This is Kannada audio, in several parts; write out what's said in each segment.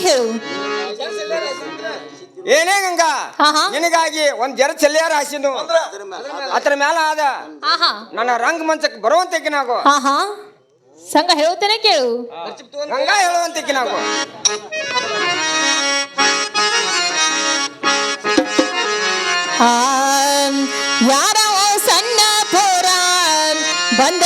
ಹೇಳು ಏನೇ ಗಂಗಾ. ನಿನಗಾಗಿ ಒಂದ್ ಜರ ಚೆಲ್ಲಿಯಾರ ಹಾಸಿನು ಅದ್ರ ಮ್ಯಾಲ ಆದ. ಆಹಾ ನನ್ನ ರಂಗ ಮಂಚಕ್ಕೆ ಬರುವಂತಕ್ಕೆ ನಾವು ಹಾ ಹಾ. ಸಂಘ ಹೇಳುತ್ತೇನೆ ಕೇಳು. ಗಂಗಾ ಹೇಳುವಂತಕ್ಕೆ ನಾವು ಯಾರೋ ಸಣ್ಣ ಪೋರ ಬಂದ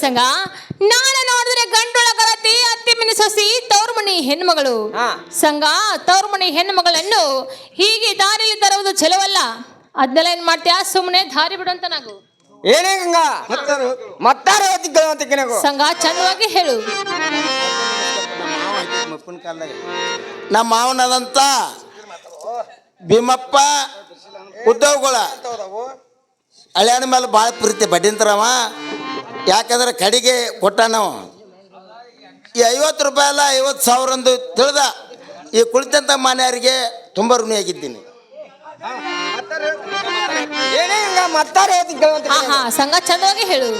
ಸಂಘ ನಾನು ನೋಡಿದ್ರೆ ಗಂಡೊಳಗರತಿ ಅತ್ತಿ ಮಿನಿ ಸೊಸಿ ತೌರ್ಮಣಿ ಹೆಣ್ಮಗಳು ಹಾ. ಸಂಘ ತೌರ್ಮಣಿ ಹೆಣ್ಮಗಳನ್ನು ಹೀಗೆ ದಾರಿಯಲ್ಲಿ ತರುವುದು ಚಲವಲ್ಲ? ಅದನ್ನೆಲ್ಲ ಏನ್ ಮಾಡ್ತೀಯ? ಸುಮ್ಮನೆ ದಾರಿ ಬಿಡುವಂತ ನಾವು ಏನೇ ಗಂಗಾ? ಮತ್ತಾರ? ಸಂಘ ಚಂದವಾಗಿ ಹೇಳು. ನಮ್ಮ ಮಾವನದಂತ ಭೀಮಪ್ಪ ಉದ್ಯೋಗಗಳ ಹಳ್ಯಾಣ ಮೇಲೆ ಬಾಳ ಪ್ರೀತಿ ಬಡ್ಡಿಂತ್ರವ ಯಾಕಂದ್ರೆ ಕಡೆಗೆ ನಾವು ಈ ಐವತ್ತು ರೂಪಾಯಿ ಅಲ್ಲ ಐವತ್ತು ಸಾವಿರ ಅಂದು ತಿಳಿದ. ಈ ಕುಳಿತಂಥ ಮನೆಯವರಿಗೆ ತುಂಬ ಋಣಿಯಾಗಿದ್ದೀನಿ. ಹಾ ಹಾ ಸಂಘ ಚಂದವಾಗಿ ಹೇಳು.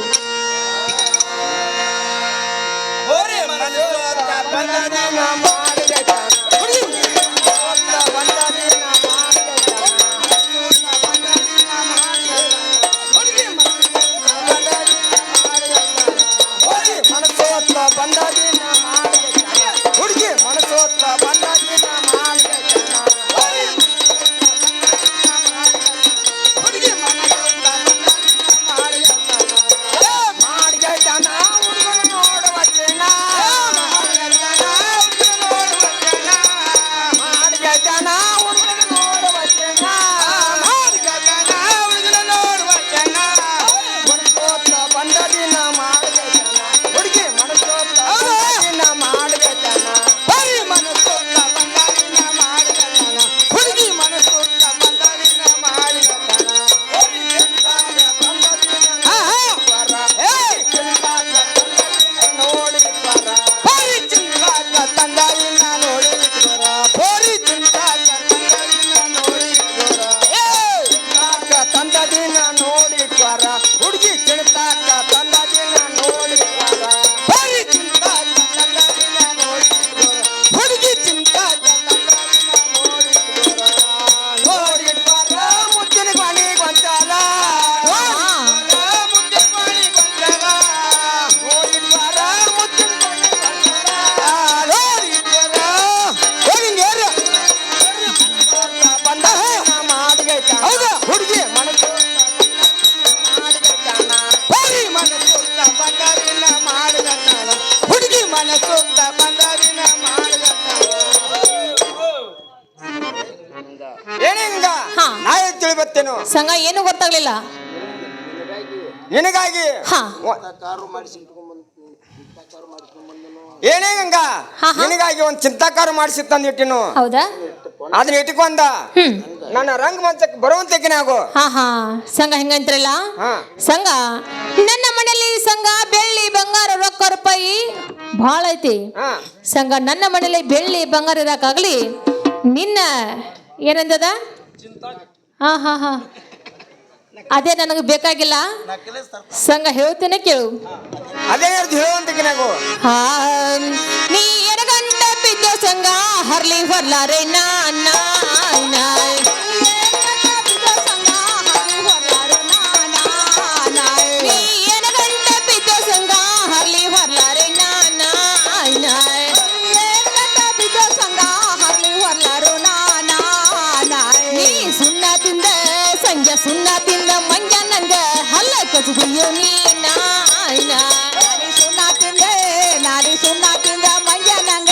ತಿಳಿಬತ್ತೇನು ಸಂಘ ಏನು ಗೊತ್ತಾಗ್ಲಿಲ್ಲ. ನಿನಗಾಗಿ? ಹಾ. ಏನೇ ಗಂಗಾ. ನಿನಗಾಗಿ ಒಂದ್ ಚಿಂತಾಕಾರ ಮಾಡಿಸಿ ತಂದಿಟ್ಟಿನು ಹೌದಾ? ಅದನ್ನ ಇಟ್ಕೊಂಡ. ನನ್ನ ರಂಗ ಮಂಚಕ್ಕೆ ಬರುವಂತಕಿನ ಆಗು. ಹಾ ಹಾ. ಸಂಘ ಹೆಂಗಂತ್ರಲ್ಲ. ಸಂಘ. ನನ್ನ ಮನೆಯಲ್ಲಿ ಸಂಘ ಬೆಳ್ಳಿ ಬಂಗಾರ ರೊಕ್ಕ ರೂಪಾಯಿ ಬಹಳ ಐತಿ. ಸಂಘ ನನ್ನ ಮನೆಯಲ್ಲಿ ಬೆಳ್ಳಿ ಬಂಗಾರ ಇರಕ್ಕಾಗ್ಲಿ ನಿನ್ನ ಏನಂದದ? ಹಾ ಹಾ ಹಾ. ಅದೇ ನನಗೆ ಬೇಕಾಗಿಲ್ಲ. ಸಂಘ ಹೇಳ್ತೇನೆ ಕೇಳು. ಅದೇ ಹಾ ನೀ ಎಡಗಂಟ ಬಿದ್ದ ಸಂಘ ಹರ್ಲಿ ಹೊರ್ಲಾರೆ ಸಂಜೆ ಸುಣ್ಣ ತಿಂದ ಮಂಜ ನಂಗ ಹಲ್ಲ ಕಸುದಿಯೋ ನೀ ನಾ ನಾ. ನೀ ಸುಣ್ಣ ತಿಂದ ಸಂಜೆ ಸುಣ್ಣ ತಿಂದ ಮಂಜ ನಂಗ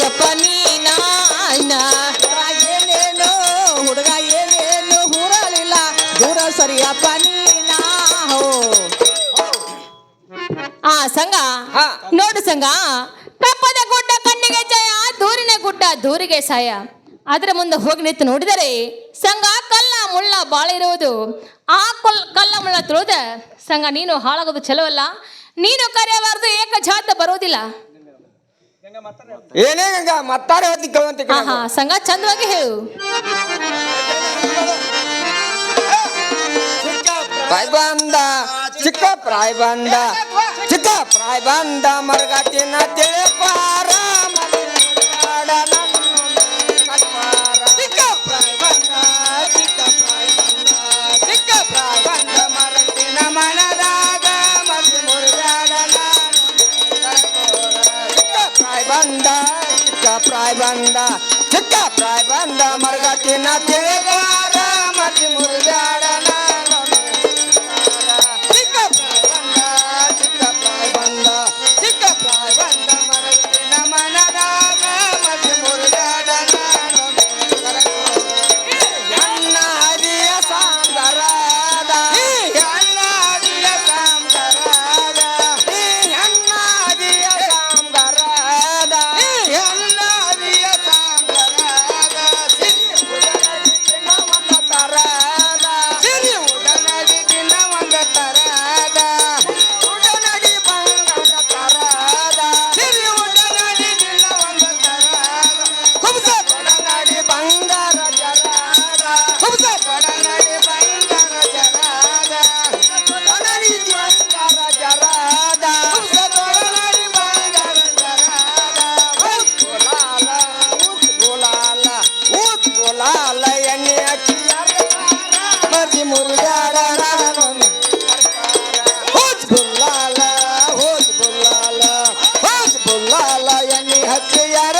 ದೂರ ನೀನ. ಏನೇನು ಹುಡುಗ ಏನೇನು ಊರಲಿಲ್ಲ ದೂರ ಸರಿಯಪ್ಪ ನೀನಾ ಹೋ ಆ ಸಂಘ. ನೋಡು ಸಂಘ. ಕಪ್ಪದ ಗುಡ್ಡ ಕಣ್ಣಿಗೆ ಜಯ ದೂರಿನ ಗುಡ್ಡ ದೂರಿಗೆ ಸಾಯ. ಅದರ ಮುಂದೆ ಹೋಗಿ ನಿಂತು ನೋಡಿದರೆ ಸಂಘ ಕಲ್ಲ ಮುಳ್ಳ ಬಾಳ ಇರುವುದು. ಆ ಕೊಲ್ ಕಲ್ಲ ಮುಳ್ಳ ತುಳಿದ ಸಂಘ ನೀನು ಹಾಳಾಗೋದು ಚಲವಲ್ಲ ನೀನು ಕರೆಯಬಾರದು ಏಕ ಜಾತ ಬರೋದಿಲ್ಲ ಏನೇ ಗಂಗಾ ಮತ್ತಾರ ಹೇಳ್ತಿ ಹಾ ಹಾ ಸಂಘ ಚಂದವಾಗಿ ಹೇಳು. ಪ್ರಾಯ್ ಬಂದ ಚಿಕ್ಕ ಪ್ರಾಯ್ ಬಂದ ಚಿಕ್ಕ ಪ್ರಾಯ್ ಬಂದ ಮರಗಟ್ಟಿನ ತಿಳಪಾರ Yeah. ಯಾರ